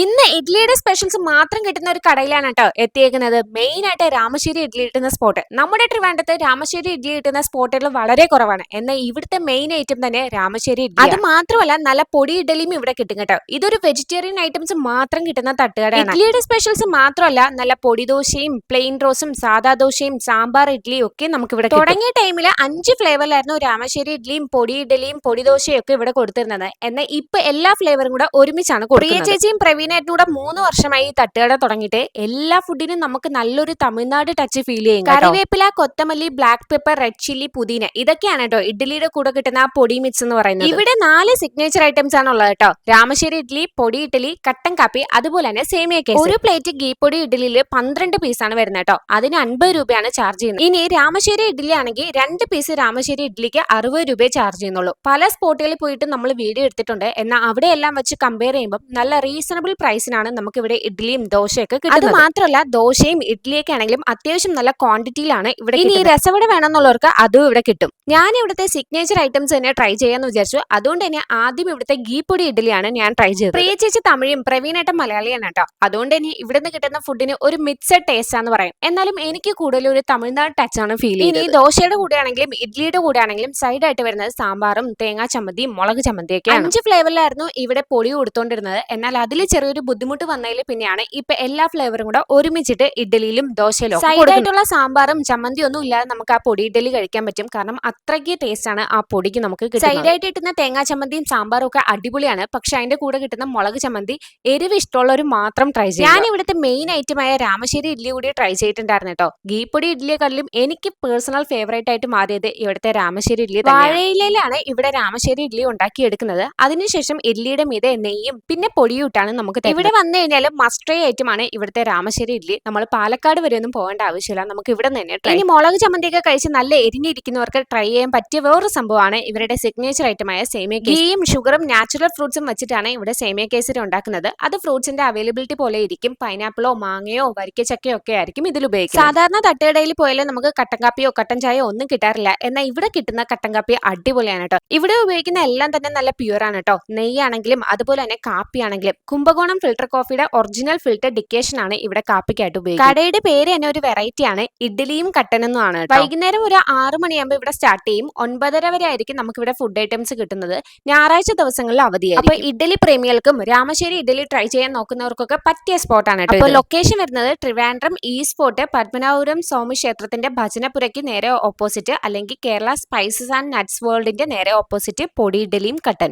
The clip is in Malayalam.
ഇന്ന് ഇഡ്ലിയുടെ സ്പെഷ്യൽസ് മാത്രം കിട്ടുന്ന ഒരു കടയിലാണ് കേട്ടോ എത്തിയേക്കുന്നത്. മെയിൻ ആയിട്ട് രാമശ്ശേരി ഇഡ്ലി കിട്ടുന്ന സ്പോട്ട് നമ്മുടെ ട്രിവാൻഡത്ത് രാമശ്ശേരി ഇഡ്ലി കിട്ടുന്ന സ്പോട്ടുകൾ വളരെ കുറവാണ്. എന്നാൽ ഇവിടുത്തെ മെയിൻ ഐറ്റം തന്നെ രാമശ്ശേരി ഇഡ്ലി അത് മാത്രമല്ല നല്ല പൊടി ഇഡ്ഡലിയും ഇവിടെ കിട്ടും കേട്ടോ. ഇതൊരു വെജിറ്റേറിയൻ ഐറ്റംസ് മാത്രം കിട്ടുന്ന തട്ടുകടയാണ്. ഇഡ്ലിയുടെ സ്പെഷ്യൽസ് മാത്രമല്ല നല്ല പൊടി ദോശയും പ്ലെയിൻ റോസും സാദാ ദോശയും സാമ്പാർ ഇഡ്ഡലിയും ഒക്കെ നമുക്ക് ഇവിടെ തുടങ്ങിയ ടൈമിൽ അഞ്ച് ഫ്ലേവറിലായിരുന്നു രാമശ്ശേരി ഇഡ്ഡലിയും പൊടി ഇഡ്ഡലിയും പൊടി ദോശയും ഒക്കെ ഇവിടെ കൊടുത്തിരുന്നത്. എന്നാൽ ഇപ്പൊ എല്ലാ ഫ്ലേവറും കൂടെ ഒരുമിച്ചാണ് പ്രിയ ചേച്ചിയും കൂടെ മൂന്ന് വർഷമായി ഈ തട്ടുകട തുടങ്ങിയിട്ട് എല്ലാ ഫുഡിനും നമുക്ക് നല്ലൊരു തമിഴ്നാട് ടച്ച് ഫീൽ ചെയ്യും കറിവേപ്പില കൊത്തമല്ലി ബ്ലാക്ക് പെപ്പർ റെഡ് ചില്ലി പുതിന. ഇതൊക്കെയാണ് കേട്ടോ ഇഡ്ഡലിയുടെ കൂടെ കിട്ടുന്ന ആ പൊടി മിക്സ് എന്ന് പറയുന്നത്. ഇവിടെ നാല് സിഗ്നേച്ചർ ഐറ്റംസ് ആണ് ഉള്ളത് കേട്ടോ. രാമശ്ശേരി ഇഡ്ഡലി പൊടി ഇഡ്ഡലി കട്ടൻ കാപ്പി അതുപോലെ തന്നെ സേമിയ കേസ്. ഒരു പ്ലേറ്റ് ഗീ പൊടി ഇഡ്ഡലിയിൽ പന്ത്രണ്ട് ആണ് വരുന്നത് കേട്ടോ. അതിന് അൻപത് രൂപയാണ് ചാർജ് ചെയ്യുന്നത്. ഇനി രാമശ്ശേരി ഇഡ്ഡലി ആണെങ്കിൽ രണ്ട് പീസ് രാമശ്ശേരി ഇഡ്ഡലിക്ക് അറുപത് രൂപയെ ചാർജ് ചെയ്യുന്നുള്ളൂ. പല സ്പോട്ടുകളിൽ പോയിട്ട് നമ്മൾ വീഡിയോ എടുത്തിട്ടുണ്ട്. എന്നാൽ അവിടെയെല്ലാം വെച്ച് കമ്പയർ ചെയ്യുമ്പോൾ നല്ല റീസണബിൾ പ്രൈസിനാണ് നമുക്ക് ഇവിടെ ഇഡ്ഡലിയും ദോശയൊക്കെ കിട്ടുന്നത്. അത് മാത്രമല്ല ദോശയും ഇഡ്ഡലിയൊക്കെ ആണെങ്കിലും അത്യാവശ്യം നല്ല ക്വാണ്ടിറ്റിയിലാണ് ഇവിടെ ഇനി ഈ രസവട വേണമെന്നുള്ളവർക്ക് അതും ഇവിടെ കിട്ടും. ഞാൻ ഇവിടുത്തെ സിഗ്നേച്ചർ ഐറ്റംസ് തന്നെ ട്രൈ ചെയ്യാന്ന് വിചാരിച്ചു. അതുകൊണ്ട് തന്നെ ആദ്യം ഇവിടുത്തെ ഗീ പൊടി ഇഡ്ഡലിയാണ് ഞാൻ ട്രൈ ചെയ്തത്. പ്രിയ ചേച്ചി തമിഴും പ്രവീണേട്ടൻ മലയാളിയാണ് കേട്ടോ. അതുകൊണ്ട് തന്നെ ഇവിടുന്ന് കിട്ടുന്ന ഫുഡിന് ഒരു മിക്സഡ് ടേസ്റ്റ് ആണെന്ന് പറയാം. എന്നാലും എനിക്ക് കൂടുതൽ ഒരു തമിഴ്നാട് ടച്ച് ആണ് ഫീൽ ചെയ്യുന്നത് ഇനി ദോശയുടെ കൂടെ ആണെങ്കിലും ഇഡ്ഡലിയുടെ കൂടെ ആണെങ്കിലും സൈഡ് ആയിട്ട് വരുന്നത് സാമ്പാറും തേങ്ങാ ചമ്മന്തിയും മുളക് ചമ്മന്തിയൊക്കെ അഞ്ച് ഫ്ലേവറിലായിരുന്നു ഇവിടെ പൊടി കൊടുത്തോണ്ടിരുന്നത്. എന്നാൽ അതിൽ ചെറിയൊരു ബുദ്ധിമുട്ട് വന്നതിൽ പിന്നെയാണ് ഇപ്പൊ എല്ലാ ഫ്ലേവറും കൂടെ ഒരുമിച്ചിട്ട് ഇഡ്ഡലിയിലും ദോശയിലും സൈഡ് ആയിട്ടുള്ള സാമ്പാറും ചമ്മന്തി ഒന്നും ഇല്ലാതെ നമുക്ക് ആ പൊടി ഇഡ്ഡലി കഴിക്കാൻ പറ്റും. കാരണം അത്രയ്ക്ക് ടേസ്റ്റ് ആണ് ആ പൊടിക്ക് നമുക്ക് സൈഡ് ആയിട്ട് കിട്ടുന്ന തേങ്ങാ ചമ്മന്തിയും സാമ്പാറും ഒക്കെ അടിപൊളിയാണ്. പക്ഷെ അതിന്റെ കൂടെ കിട്ടുന്ന മുളക് ചമ്മന്തി എരിവ് ഇഷ്ടമുള്ളവർ മാത്രം ട്രൈ ചെയ്യും ഞാൻ ഇവിടുത്തെ മെയിൻ ഐറ്റമായ രാമശ്ശേരി ഇഡ്ഡലി കൂടി ട്രൈ ചെയ്തിട്ടുണ്ടായിരുന്നു കേട്ടോ. ഗീപ്പൊടി ഇഡ്ഡലിയെക്കാളും എനിക്ക് പേഴ്സണൽ ഫേവറേറ്റ് ആയിട്ട് മാറിയത് ഇവിടുത്തെ രാമശ്ശേരി ഇഡ്ഡലി വാഴയിലാണ് ഇവിടെ രാമശ്ശേരി ഇഡ്ഡലി ഉണ്ടാക്കിയെടുക്കുന്നത്. അതിനുശേഷം ഇഡ്ഡലിയുടെ മീതെ നെയ്യും പിന്നെ പൊടിയൂട്ടാണ് ഇട്ടാണ് നമുക്ക് ഇവിടെ വന്നു കഴിഞ്ഞാൽ മസ്റ്റേ ഐറ്റം ആണ് ഇവിടുത്തെ രാമശ്ശേരി ഇഡ്ഡലി നമ്മൾ പാലക്കാട് വരെ ഒന്നും പോകേണ്ട ആവശ്യമില്ല. നമുക്ക് ഇവിടെ നിന്ന് തന്നെ ഇനി മുളക് ചമ്മന്തിയൊക്കെ കഴിച്ച് നല്ല എരിഞ്ഞിരിക്കുന്നവർക്ക് ട്രൈ ചെയ്യാൻ പറ്റിയ വേറൊരു സംഭവമാണ് ഇവരുടെ സിഗ്നേച്ചർ ഐറ്റമായ സേമിയ ഗീയും ഷുഗറും നാച്ചുറൽ ഫ്രൂട്ട്സും വെച്ചിട്ടാണ് ഇവിടെ സേമിയ കേസരി ഉണ്ടാക്കുന്നത്. അത് ഫ്രൂട്ട്സിന്റെ അവൈലബിലിറ്റി പോലെ ഇരിക്കും. പൈനാപ്പിളോ മാങ്ങയോ വരിക്കച്ചക്കയോ ഒക്കെ ആയിരിക്കും ഇതിൽ ഉപയോഗിക്കുക സാധാരണ തട്ടുകടയിൽ പോയാലും നമുക്ക് കട്ടൻ കാപ്പിയോ കട്ടൻ ചായയോ ഒന്നും കിട്ടാറില്ല. എന്നാൽ ഇവിടെ കിട്ടുന്ന കട്ടൻ കാപ്പി അടിപൊളിയാണ് കേട്ടോ. ഇവിടെ ഉപയോഗിക്കുന്ന എല്ലാം തന്നെ നല്ല പ്യൂർ ആണ് കേട്ടോ. നെയ്യാണെങ്കിലും അതുപോലെ തന്നെ കാപ്പിയാണെങ്കിലും. കുംഭകോണം ഫിൽട്ടർ കോഫിയുടെ ഒറിജിനൽ ഫിൽട്ടർ ഡിക്കേഷൻ ആണ് ഇവിടെ കാപ്പിക്കായിട്ട് ഉപയോഗിക്കുന്നത്. കടയുടെ പേര് തന്നെ ഒരു വെറൈറ്റി ആണ്. ഇഡ്ഡലിയും കട്ടനെന്നും ആണ് വൈകുന്നേരം ഒരു ആറ് മണിയാകുമ്പോൾ ഇവിടെ സ്റ്റാർട്ട് ചെയ്യും. ഒൻപതര വരെ ആയിരിക്കും നമുക്ക് ഇവിടെ ഫുഡ് ഐറ്റംസ് കിട്ടുന്നത്. ഞായറാഴ്ച ദിവസങ്ങളിൽ അവധിയായി അപ്പൊ ഇഡ്ഡലി പ്രേമികൾക്കും രാമശ്ശേരി ഇഡ്ഡലി ട്രൈ ചെയ്യാൻ നോക്കുന്നവർക്കൊക്കെ പറ്റിയ സ്പോട്ടാണ് കേട്ടോ അപ്പോൾ ലൊക്കേഷൻ വരുന്നത് ട്രിവാൻഡ്രം ഈ സ്പോട്ട് പത്മനാപുരം സ്വാമി ക്ഷേത്രത്തിന്റെ ഭജനപുരയ്ക്ക് നേരെ ഓപ്പോസിറ്റ് അല്ലെങ്കിൽ കേരള സ്പൈസസ് ആൻഡ് നട്ട്സ് വേൾഡിന്റെ നേരെ ഓപ്പോസിറ്റ് പൊടി ഇഡ്ഡലിയും കട്ടൻ.